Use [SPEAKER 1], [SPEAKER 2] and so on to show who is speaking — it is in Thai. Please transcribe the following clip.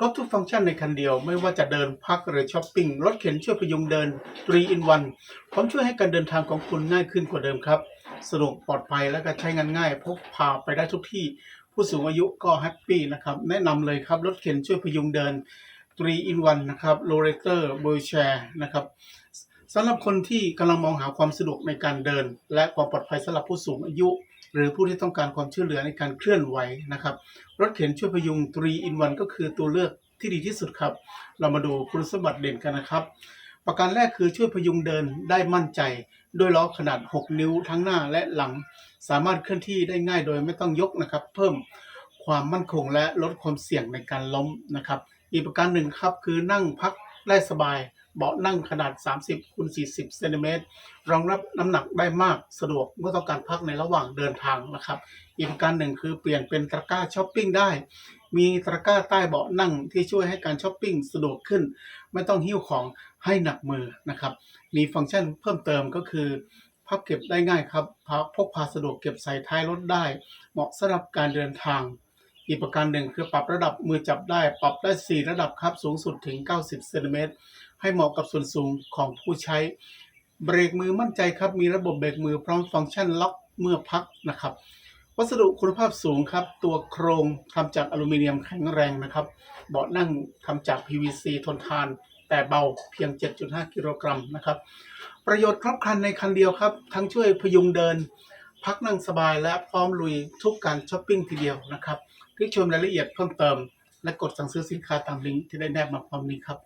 [SPEAKER 1] ครบทุกฟังก์ชันในคันเดียวไม่ว่าจะเดินพักหรือช้อปปิ้งรถเข็นช่วยพยุงเดิน3 in 1พร้อมช่วยให้การเดินทางของคุณง่ายขึ้นกว่าเดิมครับสะดวกปลอดภัยและก็ใช้งานง่ายพกพาไปได้ทุกที่ ผู้สูงอายุก็แฮปปี้นะครับแนะนำเลยครับรถเข็นช่วยพยุงเดิน3 in 1นะครับ l o r e t o r w h e e l c h a i r นะครับสำหรับคนที่กำลังมองหาความสะดวกในการเดิน และความปลอดภัยสำหรับผู้สูงอายุ หรือผู้ที่ต้องการความช่วยเหลือในการเคลื่อนไหวนะครับ รถเข็นช่วยพยุง3 in 1ก็คือตัวเลือกที่ดีที่สุดครับ เรามาดูคุณสมบัติเด่นกันนะครับ ประการแรกคือช่วยพยุงเดินได้มั่นใจ ด้วยล้อขนาด 6 นิ้วทั้งหน้าและหลัง สามารถเคลื่อนที่ได้ง่ายโดยไม่ต้องยกนะครับ เพิ่มความมั่นคงและลดความเสี่ยงในการล้มนะครับ อีกประการหนึ่งครับคือนั่งพัก ได้สบาย เบาะนั่งขนาด 30คูณ40เซนติเมตรรองรับน้ำหนักได้มากสะดวกเมื่อต้องการพักในระหว่างเดินทางนะครับ อีกประการหนึ่งคือเปลี่ยนเป็นตะกร้าช้อปปิ้งได้ มีตะกร้าใต้เบาะนั่งที่ช่วยให้การช้อปปิ้งสะดวกขึ้น ไม่ต้องหิ้วของให้หนักมือนะครับ มีฟังก์ชันเพิ่มเติมก็คือพับเก็บได้ง่ายครับพาพกพาสะดวกเก็บใส่ท้ายรถได้ เหมาะสำหรับการเดินทาง อีกประการหนึ่งคือปรับระดับมือจับได้ ปรับได้ 4 ระดับครับสูงสุดถึง 90เซนติเมตรให้เหมาะกับส่วนสูงของผู้ใช้ เบรกมือมั่นใจครับ มีระบบเบรกมือพร้อมฟังก์ชันล็อกเมื่อพักนะครับ วัสดุคุณภาพสูงครับ ตัวโครงทำจากอลูมิเนียมแข็งแรงนะครับ เบาะนั่งทำจาก PVC ทนทาน แต่เบาเพียง 7.5 กิโลกรัมนะครับ ประโยชน์ครบครันในคันเดียวครับ ทั้งช่วยพยุงเดิน พักนั่งสบายและพร้อมลุยทุกการช้อปปิ้งทีเดียวนะครับคลิกชมรายละเอียดเพิ่มเติม และกดสั่งซื้อสินค้าตามลิงก์ที่ได้แนบมาพร้อมนี้ครับ